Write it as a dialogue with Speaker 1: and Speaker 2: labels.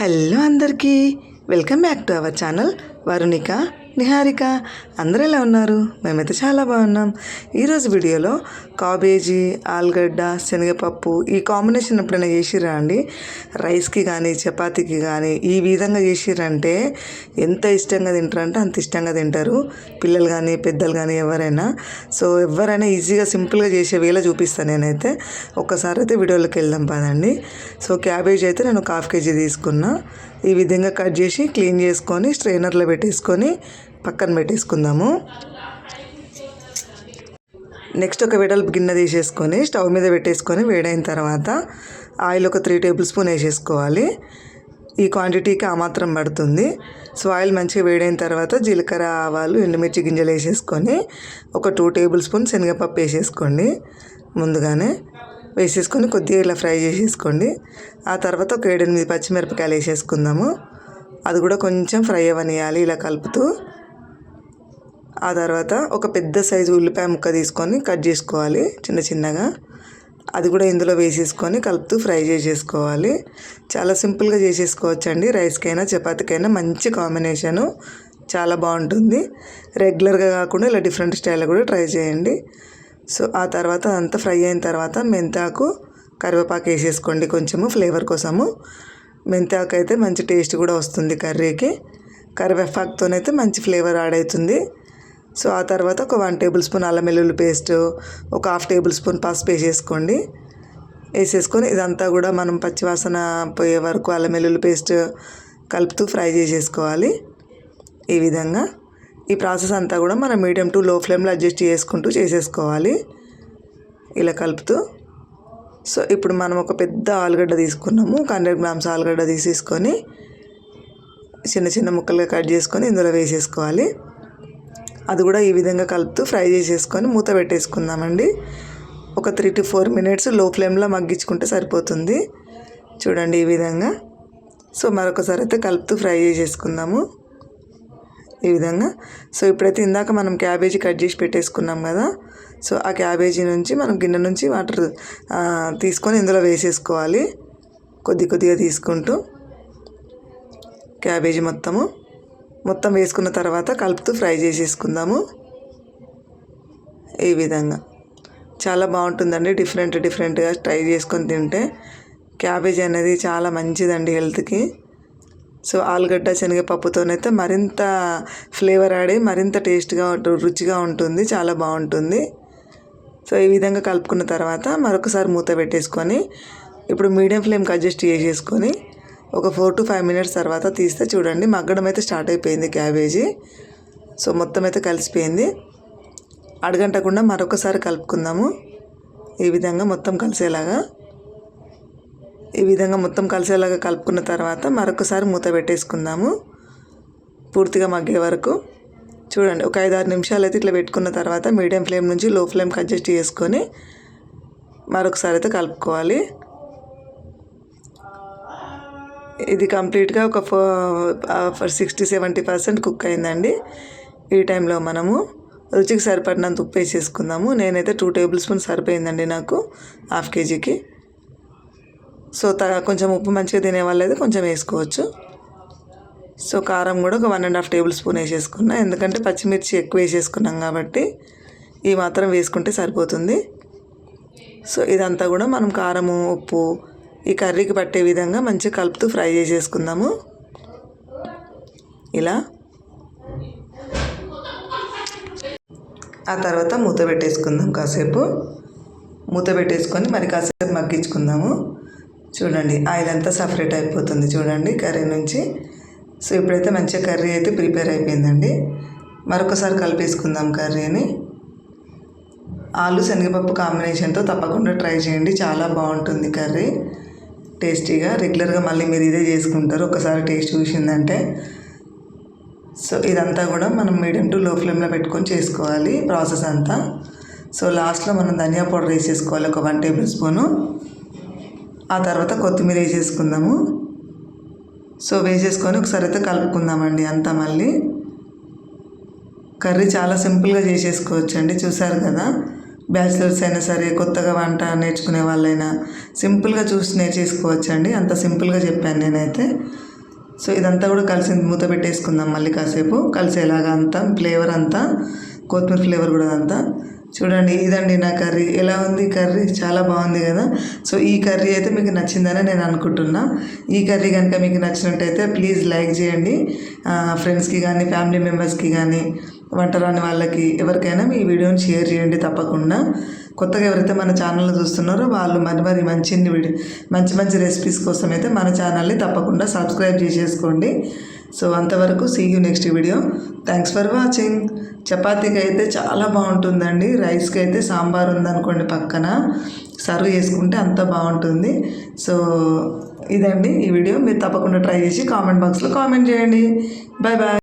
Speaker 1: Hello అందరికీ welcome back to our channel Varunika. Niharika అందరూ ఎలా ఉన్నారు? మేమైతే చాలా బాగున్నాం. ఈరోజు వీడియోలో కాబేజీ ఆలుగడ్డ శనగపప్పు ఈ కాంబినేషన్ ఎప్పుడైనా చేసిరా అండి? రైస్కి కానీ చపాతీకి కానీ ఈ విధంగా చేసిరంటే ఎంత ఇష్టంగా తింటారంటే అంత ఇష్టంగా తింటారు. పిల్లలు కానీ పెద్దలు కానీ ఎవరైనా. సో ఎవరైనా ఈజీగా సింపుల్గా చేసే వేళ చూపిస్తాను నేనైతే. ఒక్కసారి అయితే వీడియోలోకి వెళ్దాం పదండి. సో క్యాబేజ్ అయితే నేను ఒక హాఫ్ కేజీ తీసుకున్నా. ఈ విధంగా కట్ చేసి క్లీన్ చేసుకొని స్ట్రైనర్లో పెట్టేసుకొని పక్కన పెట్టేసుకుందాము. నెక్స్ట్ ఒక వెడల్పు గిన్నె తీసేసుకొని స్టవ్ మీద పెట్టేసుకొని వేడైన తర్వాత ఆయిల్ ఒక త్రీ టేబుల్ స్పూన్ వేసేసుకోవాలి. ఈ క్వాంటిటీకి ఆ మాత్రం పడుతుంది. సో ఆయిల్ మంచిగా వేడైన తర్వాత జీలకర్ర ఆవాలు ఎండుమిర్చి గింజలు వేసేసుకొని ఒక టూ టేబుల్ స్పూన్ శనగపప్పు వేసేసుకోండి. ముందుగానే వేసేసుకొని కొద్దిగా ఇలా ఫ్రై చేసేసుకోండి. ఆ తర్వాత ఒక ఏడెనిమిది పచ్చిమిరపకాయలు వేసేసుకుందాము. అది కూడా కొంచెం ఫ్రై అవ్వనియాలి ఇలా కలుపుతూ. ఆ తర్వాత ఒక పెద్ద సైజు ఉల్లిపాయ ముక్క తీసుకొని కట్ చేసుకోవాలి చిన్న చిన్నగా. అది కూడా ఇందులో వేసేసుకొని కలుపుతూ ఫ్రై చేసేసుకోవాలి. చాలా సింపుల్గా చేసేసుకోవచ్చండి. రైస్కైనా చపాతీకైనా మంచి కాంబినేషను. చాలా బాగుంటుంది. రెగ్యులర్గా కాకుండా ఇలా డిఫరెంట్ స్టైల్లో కూడా ట్రై చేయండి. సో ఆ తర్వాత అంతా ఫ్రై అయిన తర్వాత మెంతాకు కరివేపాకు వేసేసుకోండి కొంచెము ఫ్లేవర్ కోసము. మెంతాకు అయితే మంచి టేస్ట్ కూడా వస్తుంది కర్రీకి. కరివేపాకుతోనైతే మంచి ఫ్లేవర్ యాడ్ అవుతుంది. సో ఆ తర్వాత ఒక వన్ టేబుల్ స్పూన్ అల్లం వెల్లుల్లి పేస్ట్ ఒక హాఫ్ టేబుల్ స్పూన్ పసుపు వేసేసుకోండి. వేసేసుకొని ఇదంతా కూడా మనం పచ్చివాసన పోయే వరకు అల్లం వెల్లుల్లి పేస్ట్ కలుపుతూ ఫ్రై చేసేసుకోవాలి ఈ విధంగా. ఈ ప్రాసెస్ అంతా కూడా మనం మీడియం టు లో ఫ్లేమ్లో అడ్జస్ట్ చేసుకుంటూ చేసేసుకోవాలి. ఇలా కలుపుతూ. సో ఇప్పుడు మనం ఒక పెద్ద ఆలుగడ్డ తీసుకున్నాము ఒక హండ్రెడ్ గ్రామ్స్ ఆలుగడ్డ తీసేసుకొని చిన్న చిన్న ముక్కలుగా కట్ చేసుకొని ఇందులో వేసేసుకోవాలి. అది కూడా ఈ విధంగా కలుపుతూ ఫ్రై చేసేసుకొని మూత పెట్టేసుకుందామండి. ఒక త్రీ టు ఫోర్ మినిట్స్లో ఫ్లేమ్లో మగ్గించుకుంటే సరిపోతుంది. చూడండి ఈ విధంగా. సో మరొకసారి అయితే కలుపుతూ ఫ్రై చేసేసుకుందాము. ఈ విధంగా. సో ఇప్పుడైతే ఇందాక మనం క్యాబేజీ కట్ చేసి పెట్టేసుకున్నాం కదా. సో ఆ క్యాబేజీ నుంచి మనం గిన్నె నుంచి వాటర్ తీసుకొని ఇందులో వేసేసుకోవాలి. కొద్ది కొద్దిగా తీసుకుంటూ క్యాబేజీ మొత్తము. మొత్తం వేసుకున్న తర్వాత కలుపుతూ ఫ్రై చేసేసుకుందాము. ఈ విధంగా. చాలా బాగుంటుందండి. డిఫరెంట్ డిఫరెంట్గా ట్రై చేసుకొని తింటే క్యాబేజ్ అనేది చాలా మంచిదండి హెల్త్కి. సో ఆలుగడ్డ శనగపప్పుతోనైతే మరింత ఫ్లేవర్ ఆడి మరింత టేస్ట్గా రుచిగా ఉంటుంది. చాలా బాగుంటుంది. సో ఈ విధంగా కలుపుకున్న తర్వాత మరొకసారి మూత పెట్టేసుకొని ఇప్పుడు మీడియం ఫ్లేమ్కి అడ్జస్ట్ చేసేసుకొని ఒక ఫోర్ టు ఫైవ్ మినిట్స్ తర్వాత తీస్తే చూడండి మగ్గడం అయితే స్టార్ట్ అయిపోయింది క్యాబేజీ. సో మొత్తం అయితే కలిసిపోయింది. అడగంటకుండా మరొకసారి కలుపుకుందాము. ఈ విధంగా మొత్తం కలిసేలాగా. ఈ విధంగా మొత్తం కలిసేలాగా కలుపుకున్న తర్వాత మరొకసారి మూత పెట్టేసుకుందాము. పూర్తిగా మగ్గే వరకు. చూడండి ఒక ఐదు ఆరు నిమిషాలు అయితే ఇట్లా పెట్టుకున్న తర్వాత మీడియం ఫ్లేమ్ నుంచి లో ఫ్లేమ్కి అడ్జస్ట్ చేసుకొని మరొకసారి అయితే కలుపుకోవాలి. ఇది కంప్లీట్గా ఒక four sixty seventy percent cook అయిందండి. ఈ టైంలో మనము రుచికి సరిపడినంత ఉప్పు వేసేసుకుందాము. నేనైతే టూ టేబుల్ స్పూన్ సరిపోయిందండి నాకు హాఫ్ కేజీకి. సో త కొంచెం ఉప్పు మంచిగా తినే వాళ్ళైతే కొంచెం వేసుకోవచ్చు. సో కారం కూడా ఒక one and half tablespoon వేసేసుకున్నా. ఎందుకంటే పచ్చిమిర్చి ఎక్కువ వేసేసుకున్నాం కాబట్టి ఈ మాత్రం వేసుకుంటే సరిపోతుంది. సో ఇదంతా కూడా మనం కారము ఉప్పు ఈ కర్రీకి పట్టే విధంగా మంచిగా కలుపుతూ ఫ్రై చేసేసుకుందాము. ఇలా. ఆ తర్వాత మూత పెట్టేసుకుందాం కాసేపు. మూత పెట్టేసుకొని మరి కాసేపు మగ్గించుకుందాము. చూడండి ఆయిల్ అంతా సపరేట్ అయిపోతుంది చూడండి కర్రీ నుంచి. సో ఇప్పుడైతే మంచిగా కర్రీ అయితే ప్రిపేర్ అయిపోయిందండి. మరొకసారి కలిపేసుకుందాం కర్రీని. ఆలు శనగపప్పు కాంబినేషన్తో తప్పకుండా ట్రై చేయండి. చాలా బాగుంటుంది కర్రీ. టేస్టీగా రెగ్యులర్గా మళ్ళీ మీరు ఇదే చేసుకుంటారు. ఒకసారి టేస్ట్ చూసిందంటే సో ఇదంతా కూడా మనం మీడియం టు లో ఫ్లేమ్లో పెట్టుకొని చేసుకోవాలి ప్రాసెస్ అంతా. సో లాస్ట్లో మనం ధనియా పౌడర్ వేసేసుకోవాలి ఒక వన్ టేబుల్ స్పూను. ఆ తర్వాత కొత్తిమీర వేసేసుకుందాము. సో వేసేసుకొని ఒకసారి అయితే కలుపుకుందామండి అంతా మళ్ళీ. కర్రీ చాలా సింపుల్గా చేసేసుకోవచ్చు అండి చూసారు కదా? బ్యాచిలర్స్ అయినా సరే కొత్తగా వంట నేర్చుకునే వాళ్ళైనా సింపుల్గా చూసి నేర్చేసుకోవచ్చండి. అంత సింపుల్గా చెప్పాను నేనైతే. సో ఇదంతా కూడా కలిసి మూత పెట్టేసుకుందాం మళ్ళీ కాసేపు. కలిసేలాగా అంతా ఫ్లేవర్ అంతా కొత్తిమీర ఫ్లేవర్ కూడా అంతా. చూడండి ఇదండి నా కర్రీ. ఎలా ఉంది కర్రీ? చాలా బాగుంది కదా. సో ఈ కర్రీ అయితే మీకు నచ్చిందని నేను అనుకుంటున్నా. ఈ కర్రీ కనుక మీకు నచ్చినట్టయితే ప్లీజ్ లైక్ చేయండి. ఫ్రెండ్స్కి కానీ ఫ్యామిలీ మెంబర్స్కి కానీ వంటరాని వాళ్ళకి ఎవరికైనా మీ వీడియోని షేర్ చేయండి తప్పకుండా. కొత్తగా ఎవరైతే మన ఛానల్ చూస్తున్నారో వాళ్ళు మరి మరి మంచి వీడియో మంచి మంచి రెసిపీస్ కోసం అయితే మన ఛానల్ని తప్పకుండా సబ్స్క్రైబ్ చేసేసుకోండి. సో అంతవరకు see you next video thanks for watching చపాతీకి అయితే చాలా బాగుంటుందండి. రైస్కి అయితే సాంబార్ ఉందనుకోండి పక్కన. సర్వ్ చేసుకుంటే అంత బాగుంటుంది. సో ఇదండి ఈ వీడియో. మీరు తప్పకుండా ట్రై చేసి కామెంట్ బాక్స్లో కామెంట్ చేయండి. Bye bye